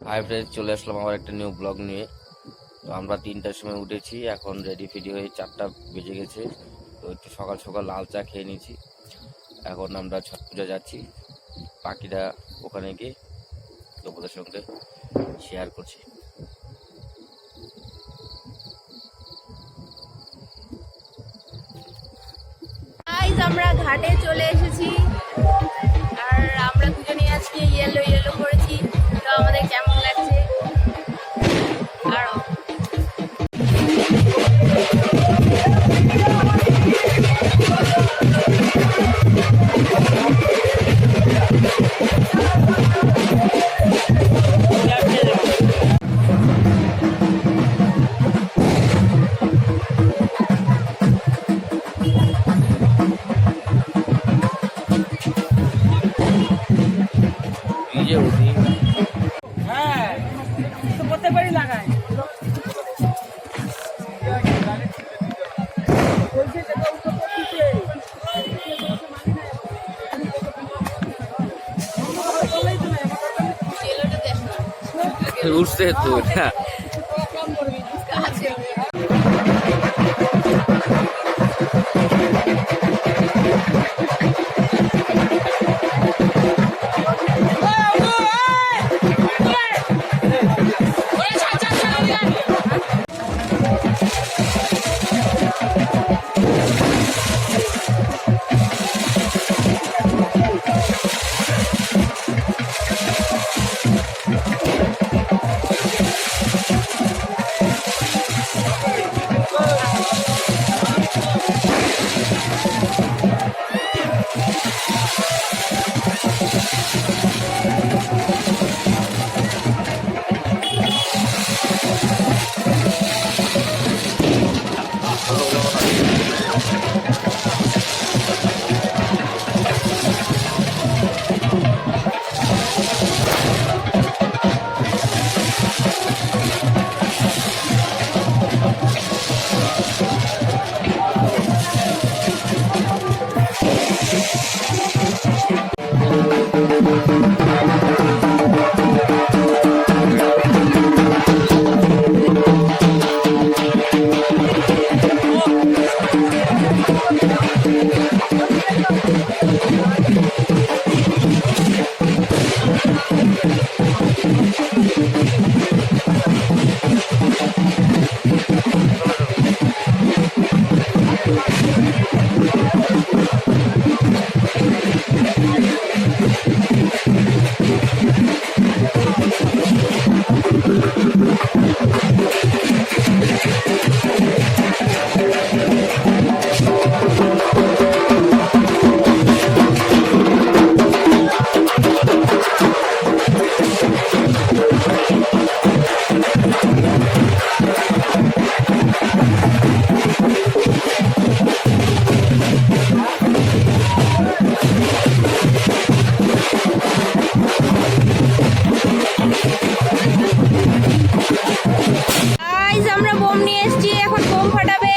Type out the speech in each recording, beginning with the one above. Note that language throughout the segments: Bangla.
হাই ফ্রেন্ড চলে আসলাম আবার একটা নিউ ব্লগ নিয়ে। তো আমরা তিনটার সময় উঠেছি, এখন রেডি ফেডি হয়ে চারটা বেজে গেছে। তো একটু সকাল সকাল লাল চা খেয়ে নিয়েছি। এখন আমরা ছট পূজা যাচ্ছি, বাকিরা ওখানে গিয়ে তোমাদের সঙ্গে শেয়ার করছি। আমরা ঘাটে চলে এসেছি। আর আমরা দুজনেই আজকে ইয়েলো ইয়েলো করেছি তো আমাদের কেমন দেখো উঠছে তো এসেছি এখন বোম ফাটাবে?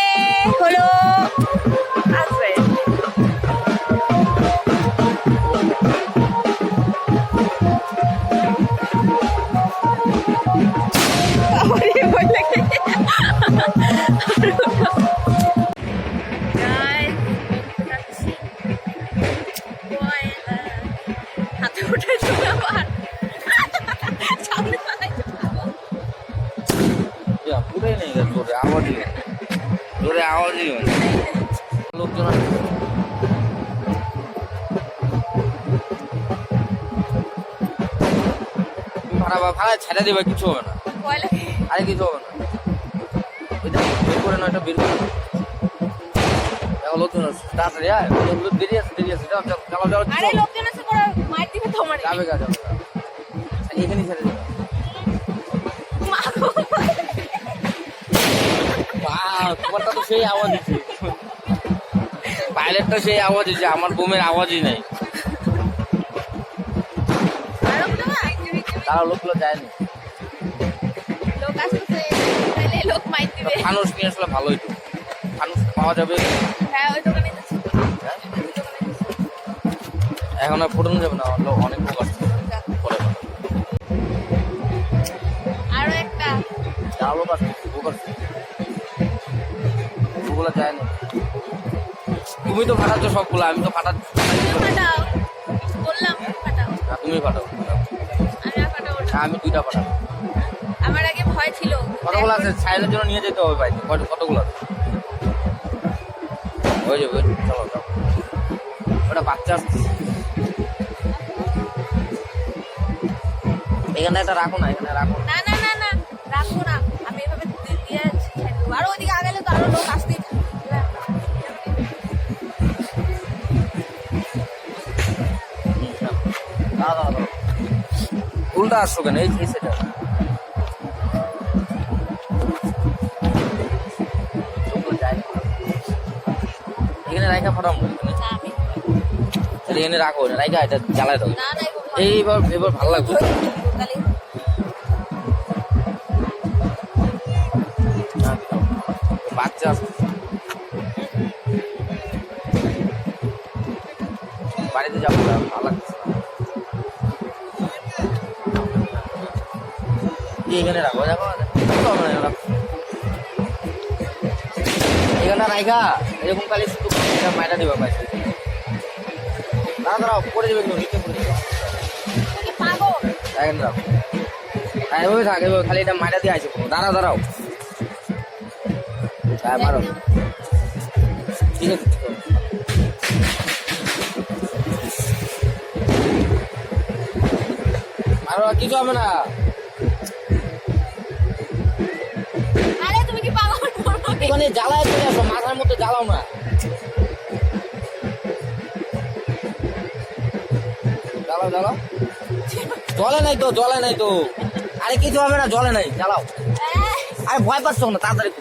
লোকজন আসছে। ভাড়া বা ভাড়া ছেড়ে দেবে কিছু হবে না। আরে কিছু হবে না। এটা বের করে না এটা বের করে লোকজন আসছে তাড়াতাড়ি আয়। দেরি আছে দেরি আছে যাও যাও চালাও যাও আরে লোকজন আছে করে মার দিবে তোমার। যাবে গা যাবে গা। ছেড়ে দেবে। তোমারটা তো সেই আওয়াজ দিচ্ছে। পাইলটটা সেই আওয়াজ দিচ্ছে আমার বোমের আওয়াজই নাই। তারা লোকগুলো যায়নি। লোক লোক ফানুস নিয়ে আসলে ভালো হইতো ফানুস পাওয়া যাবে। এখন আর ফোটানো যাবে না লোক অনেক লোক আসছে। যা। পরে করছে ও করছে ওগুলো যায় না তুমি তো ফাটাচ্ছ সবগুলো আমি তো ফাটা তুমিও বললাম হ্যাঁ, তুমি ফাটাও। আমি হ্যাঁ, দুইটা ফাটাবো। আমার আগে ভয় ছিল কতগুলো আছে? সাইলের জন্য নিয়ে যেতে হবে কত- কতগুলো আছে? ওই যে চলো ওটা বাচ্চা আসছে এখানে একটা রাখো না এখানে রাখো। না না না না। রাখব না। আমি এভাবে দিয়ে দেবো। আরও ওইদিকে আগালে তো আরও লোক আসতেই দাঁড়া দাঁড়া দাঁড়া উল্টা আসছো কেন? এই সেটা। এখানে রাইখা ফাটাম তাহলে এখানে রাখো রাইখা, এটা জ্বালায় দাও। না না এইবার এবার ভালো লাগবে। বাচ্চা এখানে রাখো দেখো এখানে রাখো। এরকম শুধু মাইটা দিবা পাইছে দাঁড়া দাঁড়াও যাবে নিচে পড়ে এখানে রাখো। হ্যাঁ থাক খালি এটা মাইটা দিয়ে আছে দাঁড়াও দাঁড়াও। হ্যাঁ মারো। ঠিক ঠিক আছে। মারো কিছু হবে না। ওখানে জ্বালায় চলে আসো মাথার মধ্যে জ্বালাও না। জ্বালাও জ্বালাও। জলে নাই তো জলে নাই তো। আরে কিছু হবে না জলে নাই জ্বালাও। আরে ভয় পাচ্ছ না তাড়াতাড়ি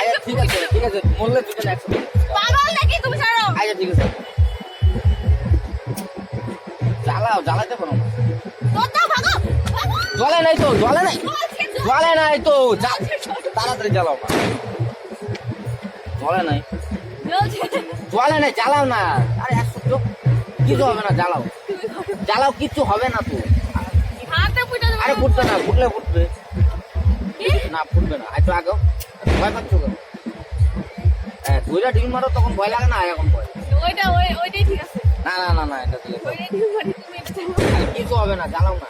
আচ্ছা, ঠিক আছে ঠিক আছে মরলে দুজন একসাথে। পাগল নাকি তুমি ছাড়ো। আচ্ছা ঠিক আছে। জ্বালাও জ্বালাতে পারো। জলে নাই তো জলে নাই। জলে নাই তো তাড়াতাড়ি জ্বালাও। জলে নাই। জলে নাই জ্বালাও না। আরে কিছু হবে না জ্বালাও। জ্বালাও কিছু হবে না তো। আরে ফুটবে না ফুটলে ফুটবে। না ফুটবে না একটু আগেও ভয় পাচ্ছ কেন? হ্যাঁ দুইটা ডিম মারো তখন ভয় লাগে না এখন ভয়। ওইটা ওইটাই ঠিক আছে। না না না না এটা দিলে কিছু হবে না জ্বালাও না।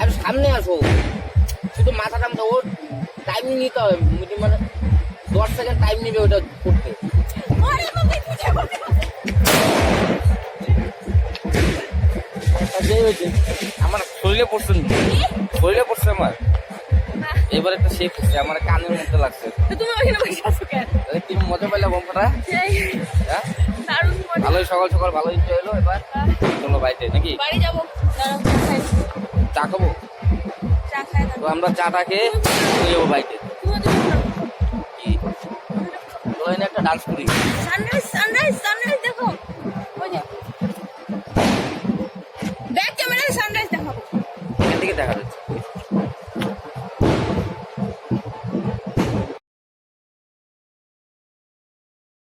আরে সামনে আসো। শুধু মাথাটা মতো ওর টাইমিং নিতে হবে। মানে দশ সেকেন্ড টাইম নিবে ওটা করতে। আমার শরীরে পড়ছে শরীরে পড়ছে আমার। এবার একটা শেখ হচ্ছে আমার কানের মধ্যে লাগছে। তুমি মজা পাইলে বোমটা হ্যাঁ। ভালোই সকাল সকাল ভালো এনজয় হলো এবার। চলো বাড়িতে নাকি? বাড়ি যাব। চা খাব? তো আমরা চাটা খেয়ে চলে যাব বাড়িতে। কি? ধরেন একটা ডান্স করি। সানরাইজ সানরাইজ সানরাইজ দেখো। ব্যাক ক্যামেরায় সানরাইজ দেখাবো। এখান থেকে দেখা যাচ্ছে।